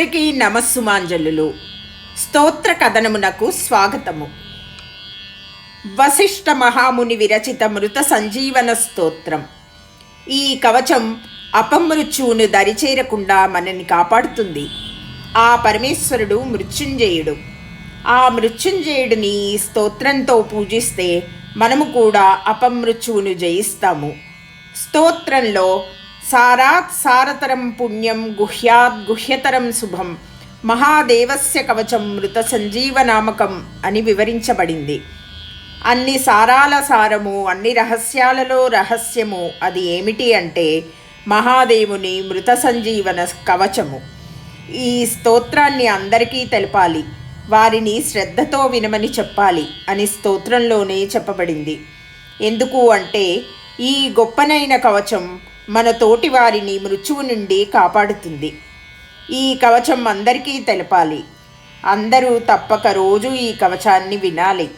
అందరికీ నమస్సుమాంజలులు. స్తోత్ర కథనమునకు స్వాగతము. వశిష్ఠ మహాముని విరచిత మృత సంజీవన స్తోత్రం. ఈ కవచం అపమృత్యువును దరిచేరకుండా మనని కాపాడుతుంది. ఆ పరమేశ్వరుడు మృత్యుంజయుడు. ఆ మృత్యుంజయుడిని స్తోత్రంతో పూజిస్తే మనము కూడా అపమృత్యువును జయిస్తాము. స్తోత్రంలో సారాత్ సారతరం పుణ్యం గుహ్యాత్ గుహ్యతరం శుభం మహాదేవస్య కవచం మృత సంజీవనామకం అని వివరించబడింది. అన్ని సారాల సారము అన్ని రహస్యాలలో రహస్యము అది ఏమిటి అంటే మహాదేవుని మృత సంజీవన కవచము. ఈ స్తోత్రాన్ని అందరికీ తెలపాలి వారిని శ్రద్ధతో వినమని చెప్పాలి అని స్తోత్రంలోనే చెప్పబడింది. ఎందుకు అంటే ఈ గొప్పనైన కవచం మన తోటి వారిని మృత్యువు నుండి కాపాడుతుంది. ఈ కవచం అందరికీ తెలపాలి. అందరూ తప్పక రోజు ఈ కవచాన్ని వినాలి.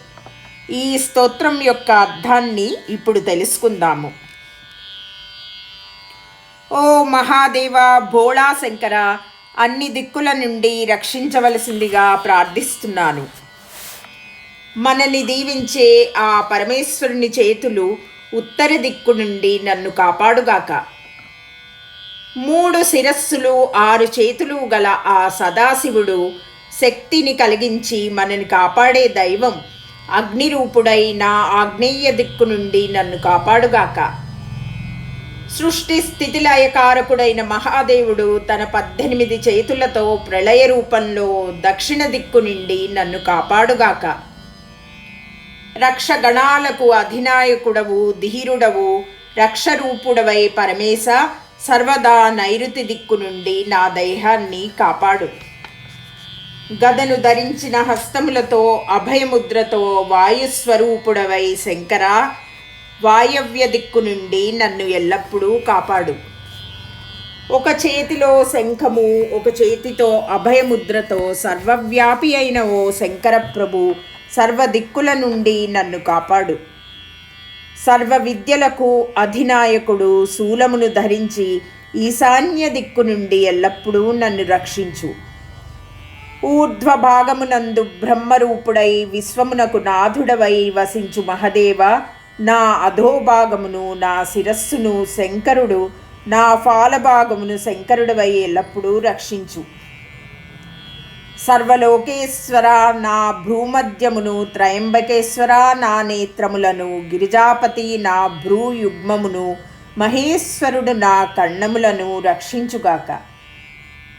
ఈ స్తోత్రం యొక్క అర్థాన్ని ఇప్పుడు తెలుసుకుందాము. ఓ మహాదేవ భోళా శంకర అన్ని దిక్కుల నుండి రక్షించవలసిందిగా ప్రార్థిస్తున్నాను. మనని దీవించే ఆ పరమేశ్వరుని చేతులు ఉత్తర దిక్కు నుండి నన్ను కాపాడుగాక. మూడు శిరస్సులు ఆరు చేతులు గల ఆ సదాశివుడు శక్తిని కలిగించి మనని కాపాడే దైవం అగ్నిరూపుడై నా ఆగ్నేయ దిక్కు నుండి నన్ను కాపాడుగాక. సృష్టి స్థితిలయకారకుడైన మహాదేవుడు తన పద్దెనిమిది చేతులతో ప్రళయ రూపంలో దక్షిణ దిక్కు నుండి నన్ను కాపాడుగాక. రక్షగణాలకు అధినాయకుడవు ధీరుడవు రక్షరూపుడవై పరమేశ సర్వదా నైరుతి దిక్కు నుండి నా దేహాన్ని కాపాడు. గదను ధరించిన హస్తములతో అభయముద్రతో వాయుస్వరూపుడవై శంకర వాయవ్య దిక్కు నుండి నన్ను ఎల్లప్పుడూ కాపాడు. ఒక చేతిలో శంఖము ఒక చేతితో అభయముద్రతో సర్వవ్యాపి అయిన ఓ శంకర ప్రభు సర్వ దిక్కుల నుండి నన్ను కాపాడు. సర్వ విద్యలకు అధినాయకుడు శూలమును ధరించి ఈశాన్య దిక్కు నుండి ఎల్లప్పుడూ నన్ను రక్షించు. ఊర్ధ్వ భాగమునందు బ్రహ్మరూపుడై విశ్వమునకు నాథుడవై వసించు మహదేవ నా అధోభాగమును నా శిరస్సును శంకరుడు నా ఫాలభాగమును శంకరుడవై ఎల్లప్పుడూ రక్షించు. సర్వలోకేశ్వర నా భ్రూమధ్యమును త్రయంబకేశ్వర నా నేత్రములను గిరిజాపతి నా భ్రూయుగ్మమును మహేశ్వరుడు నా కన్నములను రక్షించుగాక.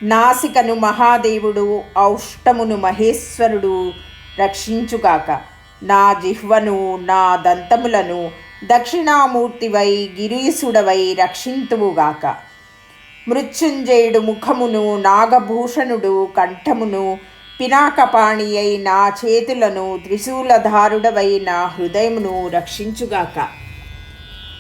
నాసికను మహాదేవుడు ఔష్టమును మహేశ్వరుడు రక్షించుగాక. నా జిహ్వను నా దంతములను దక్షిణామూర్తివై గిరీసుడవై రక్షింతువుగాక. మృత్యుంజయుడు ముఖమును నాగభూషణుడు కంఠమును పినాకపాణి అయిన చేతులను త్రిశూలధారుడవైన హృదయమును రక్షించుగాక.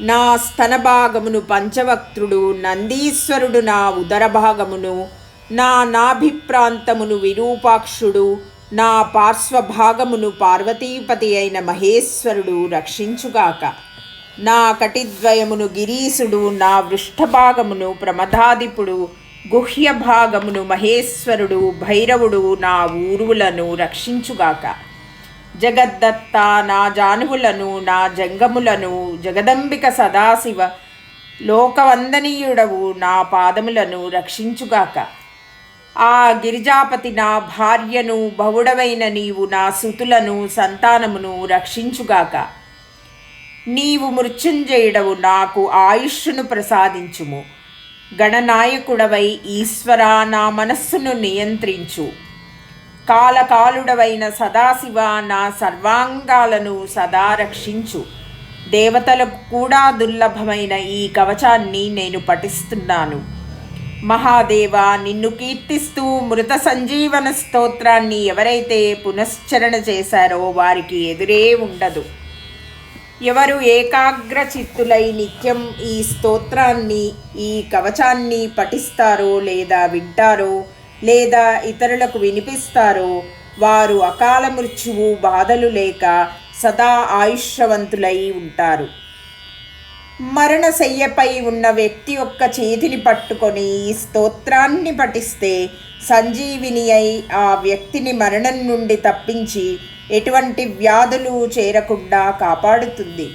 నా స్తనభాగమును పంచవక్త్రుడు నందీశ్వరుడు నా ఉదరభాగమును నా నాభిప్రాంతమును విరూపాక్షుడు నా పార్శ్వభాగమును పార్వతీపతి అయిన మహేశ్వరుడు రక్షించుగాక. నా కటిద్వయమును గిరీసుడు నా వృష్ఠభాగమును ప్రమదాదిపుడు గుహ్య భాగమును మహేశ్వరుడు భైరవుడు నా ఊరువులను రక్షించుగాక. జగద్దత్త నా జానువులను నా జంగములను జగదంబిక సదాశివ లోకవందనీయుడవు నా పాదములను రక్షించుగాక. ఆ గిరిజాపతి నా భార్యను బహుడవైన నీవు నా సుతులను సంతానమును రక్షించుగాక. నీవు మృత్యుంజయుడవు నాకు ఆయుష్ను ప్రసాదించుము. గణనాయకుడవై ఈశ్వరా నా మనస్సును నియంత్రించు. కాలకాలుడవైన సదాశివ నా సర్వాంగాలను సదా రక్షించు. దేవతలకు కూడా దుర్లభమైన ఈ కవచాన్ని నేను పఠిస్తున్నాను. మహాదేవ నిన్ను కీర్తిస్తూ మృత సంజీవన స్తోత్రాన్ని ఎవరైతే పునశ్చరణ చేశారో వారికి ఎదురే ఉండదు. ఎవరు ఏకాగ్ర చిత్తులై నిత్యం ఈ స్తోత్రాన్ని ఈ కవచాన్ని పఠిస్తారో లేదా వింటారో లేదా ఇతరులకు వినిపిస్తారో వారు అకాల మృత్యువు బాధలు లేక సదా ఆయుష్యవంతులై ఉంటారు. మరణశయ్యపై ఉన్న వ్యక్తి యొక్క చేతిని పట్టుకొని ఈ స్తోత్రాన్ని పఠిస్తే సంజీవిని అయి ఆ వ్యక్తిని మరణం నుండి తప్పించి ఎటువంటి వ్యాధులు చేరకుండా కాపాడుతుంది.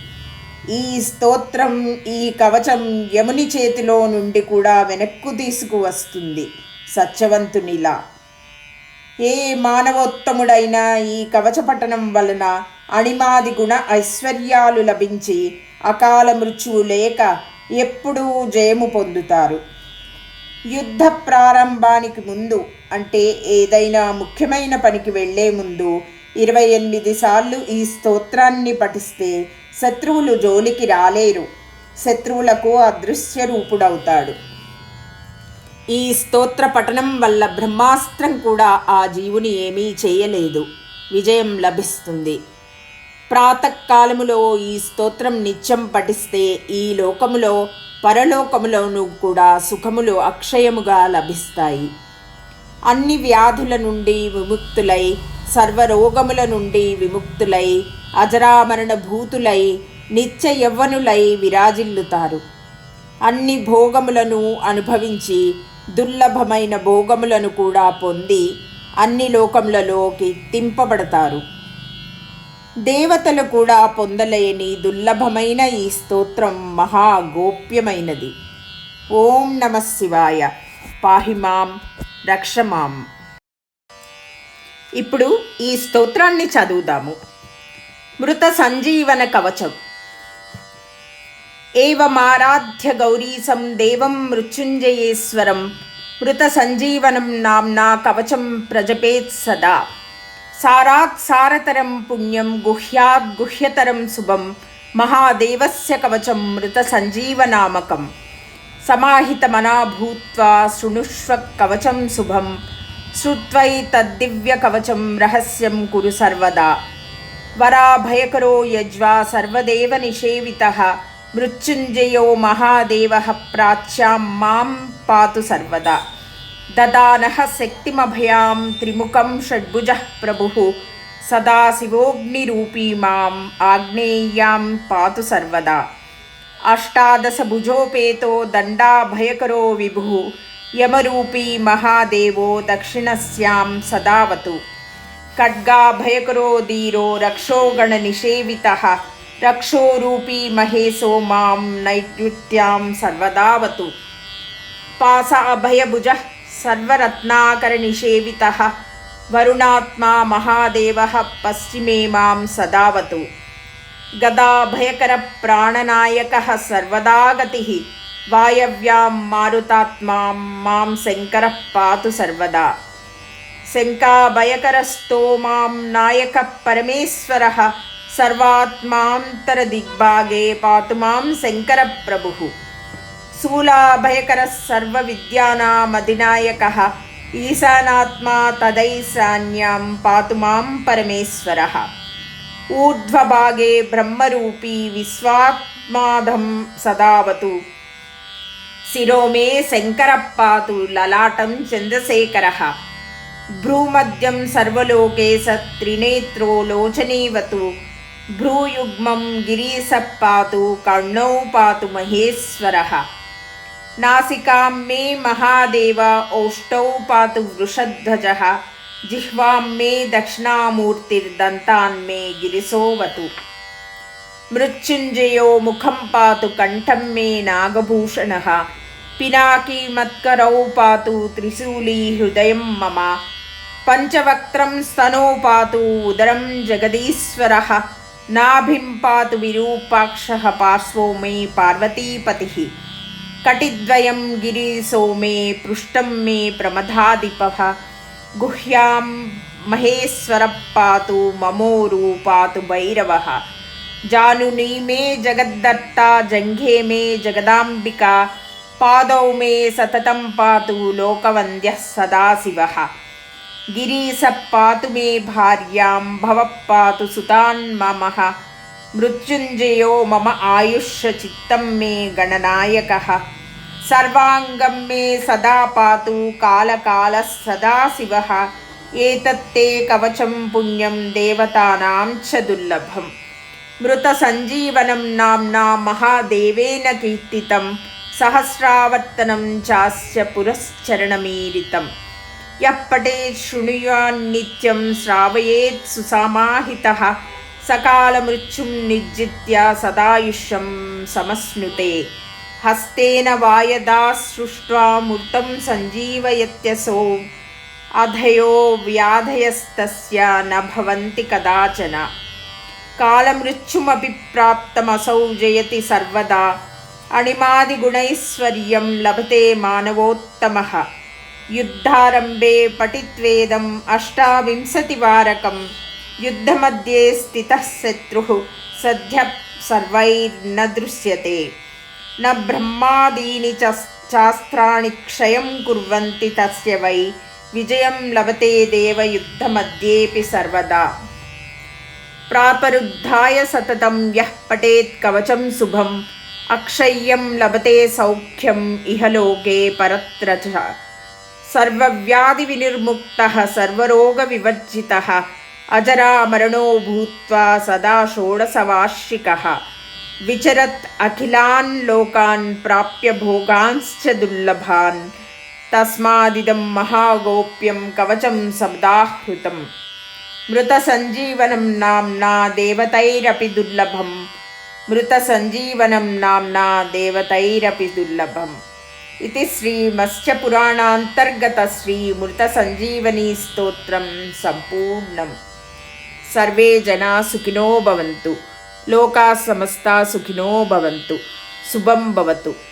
ఈ స్తోత్రం ఈ కవచం యముని చేతిలో నుండి కూడా వెనక్కు తీసుకువస్తుంది. సత్యవంతునిలా. ఏ మానవోత్తముడైనా ఈ కవచపట్టణం వలన అణిమాది గుణ ఐశ్వర్యాలు లభించి అకాల మృత్యువు లేక ఎప్పుడూ జయము పొందుతారు. యుద్ధ ప్రారంభానికి ముందు అంటే ఏదైనా ముఖ్యమైన పనికి వెళ్ళే ముందు ఇరవై ఎనిమిది సార్లు ఈ స్తోత్రాన్ని పఠిస్తే శత్రువులు జోలికి రాలేరు. శత్రువులకు అదృశ్య రూపుడవుతాడు ఈ స్తోత్ర పఠనం వల్ల బ్రహ్మాస్త్రం కూడా ఆ జీవుని ఏమీ చేయలేదు. విజయం లభిస్తుంది. ప్రాతకాలములో ఈ స్తోత్రం నిత్యం పఠిస్తే ఈ లోకములో పరలోకములోనూ కూడా సుఖములు అక్షయముగా లభిస్తాయి. అన్ని వ్యాధుల నుండి విముక్తులై సర్వరోగముల నుండి విముక్తులై అజరామరణ భూతులై నిత్య యవ్వనులై విరాజిల్లుతారు. అన్ని భోగములను అనుభవించి దుర్లభమైన భోగములను కూడా పొంది అన్ని లోకములలోకి తింపబడతారు దేవతలు కూడా పొందలేని దుర్లభమైన ఈ స్తోత్రం మహాగోప్యమైనది. ఓం నమ శివాయ. పాహిమాం రక్షమాం ఇప్పుడు ఈ స్తోత్రాన్ని చదువుదాము. మృత సంజీవన కవచం. ఏవమారాధ్య గౌరీసం దేవం మృత్యుంజయేశ్వరం మృత సంజీవనం నామ్నా కవచం ప్రజపేత్ సదా. సారాత్ సారతరం పుణ్యం గుహ్యాద్ గుహ్యతరం శుభం మహాదేవస్య కవచం మృత సంజీవనామకం. సమాహితమనా భూత్వా శృణుష్వ కవచం శుభం శ్రుత్వై తద్దివ్య కవచం రహస్యం కురు సర్వదా వరాభయకరో యజ్వా సర్వదేవ నిషేవిత మృత్యుంజయో మహాదేవ ప్రాచ్యాం మాం పాతు సర్వదా దదానః శక్తిమభయాం త్రిముఖం షడ్భుజ ప్రభు సదాశివోగ్నిరూపీ మాం ఆగ్నేయాం పాతు సర్వదా అష్టాదశభుజోపేతో ಯಮರೂಪಿ ಮಹಾದೇವೋ ದಕ್ಷಿಣಸ್ಯಾಂ ಸದಾವತು. ಖಡ್ಗಾಭಯಕರೋ ಧೀರೋ ರಕ್ಷೋಗಣನಿಷೇವಿತಃ ರಕ್ಷೋರೂಪಿ ಮಹೇಶೋ ಮಾಂ ನೈಋತ್ಯಾಂ ಸರ್ವದಾವತು. ಪಾಸ ಅಭಯಭುಜ ಸರ್ವರತ್ನಾಕರನಿಷೇವಿತಃ ವರುಣಾತ್ಮ ಮಹಾದೇವ ಪಶ್ಚಿಮೇ ಮಾಂ ಸದಾವತು. ಗದಾಭಯಕರ ಪ್ರಾಣನಾಯಕ ಸರ್ವದಾ ಗತಿ. వాయవ్యాం మారుతాత్మాం మాం శంకరః పాతు సర్వదా శంకాభయకరస్తో మాం నాయక పరమేశ్వర సర్వాత్మాంతరదిగ్భాగే పాతు మాం శంకర ప్రభు స్థూలాభయకర సర్వవిద్యానామధినాయక ఈశానాత్మా తదైశాన్యాం పాతు మాం పరమేశ్వర ఊర్ధ్వభాగే బ్రహ్మరూపీ విశ్వాత్మాదం సదావతు शिरो मे शङ्करः पातु ललाटं चन्द्रशेखरः भ्रूमध्यं सर्वलोके स त्रिनेत्रो लोचनीवतु। भ्रूयुग्मं गिरीशः पातु कर्णौ पातु महेश्वरः। नासिकां मे महादेव ओष्ठौ पातु वृषध्वजः। जिह्वां मे दक्षिणामूर्तिर्दन्तान् मे गिरिसोऽवतु మృత్యుంజయో ముఖం పాతు కంఠం మే నాగభూషణ. పినాకీ మత్కరౌ పాతు త్రిశూలీ హృదయం మమ. పంచవక్త్రం స్తనో పాతు ఉదరం జగదీశ్వర. నాభిం పాతు విరూపాక్ష పార్శ్వో మే పార్వతీపతి. కటిద్వయం గిరీశో మే పృష్టం మే ప్రమదాదిప గుహ్యాం మహేశ్వర పాతు మమోరు పాతు భైరవ. జానుని మే జగద్దత్త జంఘే మే జగదాంబిక పాదౌ మే సతతం పాతు లోకవంద్య సదాశివ గిరీశ పాతు మే భార్యాం భవ పాతు సుతాన్మమ మృత్యుంజయో మమ ఆయుష్ చిత్తం మే గణనాయక సర్వాంగం మే సదా పాతు కాలకాల సదాశివ ఏతత్తే కవచం పుణ్యం దేవతానాం చ దుర్లభం मृतसञ्जीवनं नाम्ना महादेवेन कीर्तितं सहस्रावर्तनं चास्य पुरश्चरणमीरितम् यः पठेत् शृणुयान्नित्यं श्रावयेत् सुसमाहितः सकालमृत्युं निर्जित्य सदायुष्यं समश्नुते हस्तेन वायदा सृष्ट्वा मृतं सञ्जीवयत्यसौ अधयो व्याधयस्तस्य न भवन्ति कदाचन कालमृत्युमपि प्राप्तमसौ जयति सर्वदा अणिमादिगुणैश्वर्यं लभते मानवोत्तमः युद्धारम्भे पठित्वेदम् अष्टाविंशतिवारकं युद्धमध्ये स्थितः शत्रुः सद्यः सर्वैर्न दृश्यते न ब्रह्मादीनि च शास्त्राणि क्षयं कुर्वन्ति तस्य वै विजयं लभते देवयुद्धमध्येऽपि सर्वदा ప్రాపరుద్ధాయ సతతం యః పటేత్ కవచం శుభం అక్షయ్యం లభతే సౌఖ్యం ఇహలోకే పరత్ర సర్వవ్యాధి వినిర్ముక్త సర్వరోగ వివర్జిత అజరామరణో భూత్వా సదా షోడసవార్షిక విచరత్ అఖిలాన్ లోకాన్ ప్రాప్య భోగాంశ్చ దుర్లభాన్ తస్మాదిదం మహాగోప్యం కవచం శబ్దాహృతం మృత సంజీవనం నామ్నా దేవతైరపి దుర్లభం. మృత సంజీవనం నామ్నా దేవతైరపి దుర్లభం. ఇది శ్రీ మత్స్యపురాణాంతర్గత శ్రీ మృత మృతసంజీవనీ స్తోత్రం సంపూర్ణం. సర్వే జనా సుఖినో భవంతు. లోకా సమస్త సుఖినో భవంతు. శుభం భవతు.